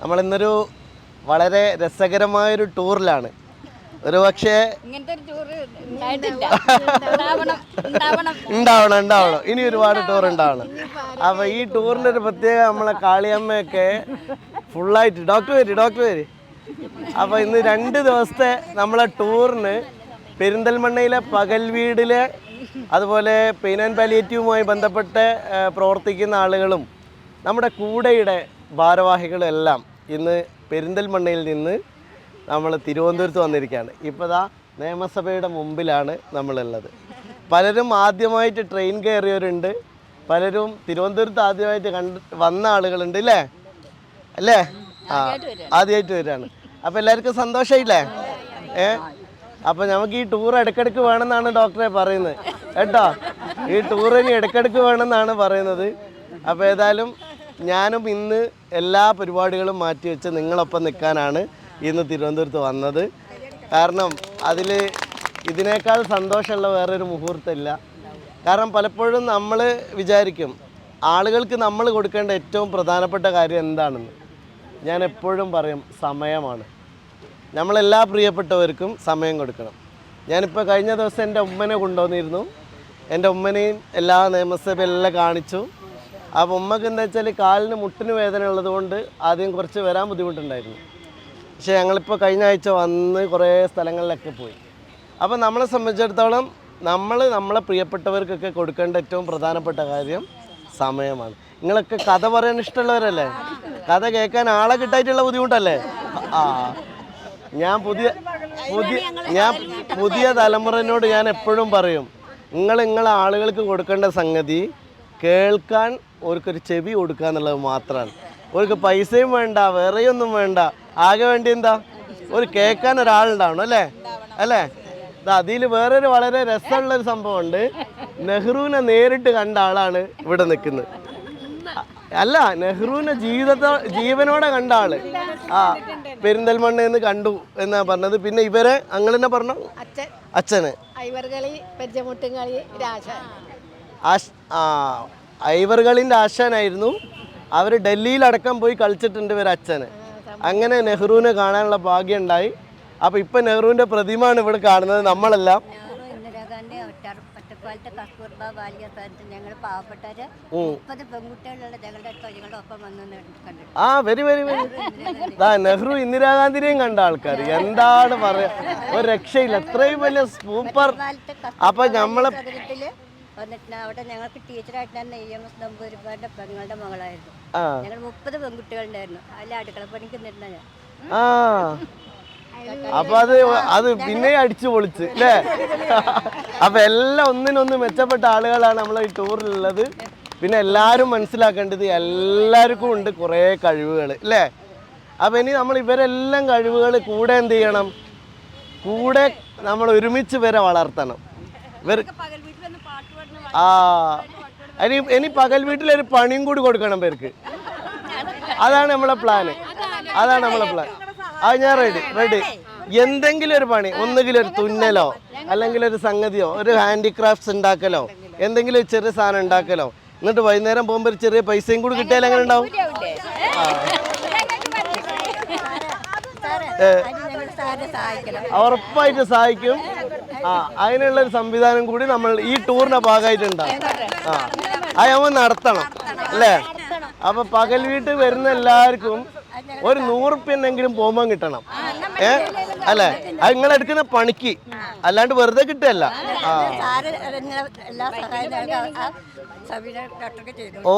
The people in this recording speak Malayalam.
നമ്മൾ ഇന്നൊരു വളരെ രസകരമായൊരു ടൂറിലാണ്. ഒരു പക്ഷേ ഉണ്ടാവണം ഉണ്ടാവണം. ഇനി ഒരുപാട് ടൂർ ഉണ്ടാവണം. അപ്പൊ ഈ ടൂറിന്റെ ഒരു പ്രത്യേക നമ്മളെ കാളിയമ്മയൊക്കെ ഫുള്ളായിട്ട് ഡോക്ടർ വരി ഡോക്ടർ വരി. അപ്പൊ ഇന്ന് രണ്ട് ദിവസത്തെ നമ്മളെ ടൂറിന് പെരിന്തൽമണ്ണയിലെ പകൽ വീടിലെ അതുപോലെ പെയിൻ ആൻഡ് പാലിയേറ്റീവുമായി ബന്ധപ്പെട്ട് പ്രവർത്തിക്കുന്ന ആളുകളും നമ്മുടെ കൂടെയുടെ ഭാരവാഹികളും എല്ലാം ഇന്ന് പെരിന്തൽമണ്ണയിൽ നിന്ന് നമ്മൾ തിരുവനന്തപുരത്ത് വന്നിരിക്കുകയാണ്. ഇപ്പോൾ ദാ നിയമസഭയുടെ മുമ്പിലാണ് നമ്മളുള്ളത്. പലരും ആദ്യമായിട്ട് ട്രെയിൻ കയറിയവരുണ്ട്. പലരും തിരുവനന്തപുരത്ത് ആദ്യമായിട്ട് കണ്ട് വന്ന ആളുകളുണ്ട് അല്ലേ അല്ലേ? ആ ആദ്യമായിട്ട് വരികയാണ്. അപ്പോൾ എല്ലാവർക്കും സന്തോഷമായില്ലേ? ഏ? അപ്പോൾ നമുക്ക് ഈ ടൂർ ഇടയ്ക്കിടയ്ക്ക് വേണമെന്നാണ് ഡോക്ടറെ പറയുന്നത്. കേട്ടോ? ഈ ടൂറിന് ഇടയ്ക്കിടയ്ക്ക് വേണമെന്നാണ് പറയുന്നത്. അപ്പോൾ ഏതായാലും ഞാനും ഇന്ന് എല്ലാ പരിപാടികളും മാറ്റി വെച്ച് നിങ്ങളൊപ്പം നിൽക്കാനാണ് ഇന്ന് തിരുവനന്തപുരത്ത് വന്നത്. കാരണം അതിൽ ഇതിനേക്കാൾ സന്തോഷമുള്ള വേറൊരു മുഹൂർത്തമില്ല. കാരണം പലപ്പോഴും നമ്മൾ വിചാരിക്കും ആളുകൾക്ക് നമ്മൾ കൊടുക്കേണ്ട ഏറ്റവും പ്രധാനപ്പെട്ട കാര്യം എന്താണെന്ന്. ഞാൻ എപ്പോഴും പറയും സമയമാണ്. നമ്മളെല്ലാ പ്രിയപ്പെട്ടവർക്കും സമയം കൊടുക്കണം. ഞാനിപ്പോൾ കഴിഞ്ഞ ദിവസം എന്റെ ഉമ്മനെ കൊണ്ടുവന്നിരുന്നു. എന്റെ ഉമ്മനെയും എല്ലാ നിയമസഭയിലെല്ലാം കാണിച്ചു. അപ്പോൾ ഉമ്മക്ക് എന്താ വെച്ചാൽ കാലിന് മുട്ടിന് വേദന ഉള്ളതുകൊണ്ട് ആദ്യം കുറച്ച് വരാൻ ബുദ്ധിമുട്ടുണ്ടായിരുന്നു. പക്ഷേ ഞങ്ങളിപ്പോൾ കഴിഞ്ഞ ആഴ്ച വന്ന് കുറേ സ്ഥലങ്ങളിലൊക്കെ പോയി. അപ്പോൾ നമ്മളെ സംബന്ധിച്ചിടത്തോളം നമ്മൾ നമ്മളെ പ്രിയപ്പെട്ടവർക്കൊക്കെ കൊടുക്കേണ്ട ഏറ്റവും പ്രധാനപ്പെട്ട കാര്യം സമയമാണ്. നിങ്ങളൊക്കെ കഥ പറയാൻ ഇഷ്ടമുള്ളവരല്ലേ? കഥ കേൾക്കാൻ ആളെ കിട്ടായിട്ടുള്ള ബുദ്ധിമുട്ടല്ലേ? ആ. ഞാൻ പുതിയ പുതിയ ഞാൻ പുതിയ തലമുറനോട് ഞാൻ എപ്പോഴും പറയും നിങ്ങൾ നിങ്ങളെ ആളുകൾക്ക് കൊടുക്കേണ്ട സംഗതി കേൾക്കാൻ ഓർക്കൊരു ചെവി കൊടുക്കുക എന്നുള്ളത് മാത്രമാണ്. ഓർക്ക് പൈസയും വേണ്ട വേറെയൊന്നും വേണ്ട. ആകെ വേണ്ടി എന്താ? ഒരു കേൾക്കാൻ ഒരാളുണ്ടാവണം അല്ലേ? അല്ലേ? അതിൽ വേറൊരു വളരെ രസമുള്ള ഒരു സംഭവമുണ്ട്. നെഹ്റുവിനെ നേരിട്ട് കണ്ട ആളാണ് ഇവിടെ നിൽക്കുന്നത്. അല്ല നെഹ്റുവിനെ ജീവിതത്തെ ജീവനോടെ കണ്ട ആൾ. ആ പെരിന്തൽമണ്ണ പെരിന്തൽമണ്ണയിൽ കണ്ടു എന്നാ പറഞ്ഞത്. പിന്നെ ഇവരെ അങ്ങനെ തന്നെ പറഞ്ഞു? അച്ഛന്. ഐവർകളി പെരിച്ചമുട്ടും കളി രാശ ആശ് ഐവറുകളിന്റെ ആശാനായിരുന്നു. അവർ ഡൽഹിയിലടക്കം പോയി കളിച്ചിട്ടുണ്ട് ഇവർ അച്ഛന്. അങ്ങനെ നെഹ്റുവിനെ കാണാനുള്ള ഭാഗ്യം ഉണ്ടായി അപ്പോൾ ഇപ്പം നെഹ്റുവിന്റെ പ്രതിമയാണ് ഇവിടെ കാണുന്നത് നമ്മളെല്ലാം. നെഹ്റു ഇന്ദിരാഗാന്ധി ഒറ്റ ഒറ്റപ്പാലത്തെ കസ്തൂർബ ബാലിക സ്ഥാനത്ത് ഞങ്ങൾ പാവപ്പെട്ടവര് മുപ്പത് പെൺകുട്ടികളുള്ള ഞങ്ങളുടെ അടുത്ത് ഞങ്ങളുടെ ഒപ്പം വന്നു കണ്ടിട്ട് ആ വെരി വെരി വെരി. നെഹ്റു ഇന്ദിരാഗാന്ധിനെയും കണ്ട ആൾക്കാർ എന്താണ് പറയാ? ഒരു രക്ഷയില്ല. അത്രയും വലിയ സൂപ്പർ അപ്പൊ നമ്മളെ വന്നിട്ട് അവിടെ ഞങ്ങൾക്ക് ടീച്ചറായിട്ട് തന്നെ ഇ എം എസ് പെങ്ങളുടെ മകളായിരുന്നു. ഞങ്ങൾ മുപ്പത് പെൺകുട്ടികളുണ്ടായിരുന്നു. അതിൽ അടുക്കള പണിക്ക് നിന്നിരുന്ന ഞാൻ. ആ. അപ്പൊ അത് അത് പിന്നെ അടിച്ചു പൊളിച്ച് അല്ലേ? അപ്പൊ എല്ലാം ഒന്നിനൊന്ന് മെച്ചപ്പെട്ട ആളുകളാണ് നമ്മളെ ഈ ടൂറിലുള്ളത്. പിന്നെ എല്ലാവരും മനസ്സിലാക്കേണ്ടത് എല്ലാവർക്കും ഉണ്ട് കുറേ കഴിവുകൾ അല്ലേ? അപ്പൊ ഇനി നമ്മൾ ഇവരെല്ലാം കഴിവുകൾ കൂടെ എന്ത് ചെയ്യണം? കൂടെ നമ്മൾ ഒരുമിച്ച് വരെ വളർത്തണം. ഇവർ ആ. ഇനി ഇനി പകൽ വീട്ടിലൊരു പണിയും കൂടി കൊടുക്കണം പേർക്ക്. അതാണ് നമ്മളെ പ്ലാന് അതാണ് നമ്മളെ പ്ലാൻ ആ ഞാൻ റെഡി റെഡി എന്തെങ്കിലും ഒരു പണി ഒന്നുകിൽ ഒരു തുന്നലോ അല്ലെങ്കിൽ ഒരു സംഗതിയോ ഒരു ഹാൻഡിക്രാഫ്റ്റ്സ് ഉണ്ടാക്കലോ എന്തെങ്കിലും ഒരു ചെറിയ സാധനം ഉണ്ടാക്കലോ. എന്നിട്ട് വൈകുന്നേരം പോകുമ്പോൾ ഒരു ചെറിയ പൈസയും കൂടി കിട്ടിയാൽ എങ്ങനെ ഉണ്ടാവും? ഉറപ്പായിട്ട് സഹായിക്കും. ആ അതിനുള്ള ഒരു സംവിധാനം കൂടി നമ്മൾ ഈ ടൂറിന്റെ ഭാഗമായിട്ടുണ്ടാവും ആ അത് നമ്മൾ നടത്തണം അല്ലേ? അപ്പൊ പകൽ വീട്ടിൽ വരുന്ന എല്ലാവർക്കും ഒരു നൂറുപ്യെന്നെങ്കിലും പോകുമ്പോൾ കിട്ടണം. ഏ? അല്ലേ? അത് നിങ്ങൾ എടുക്കുന്ന പണിക്ക്. അല്ലാണ്ട് വെറുതെ കിട്ടല്ല ഓ.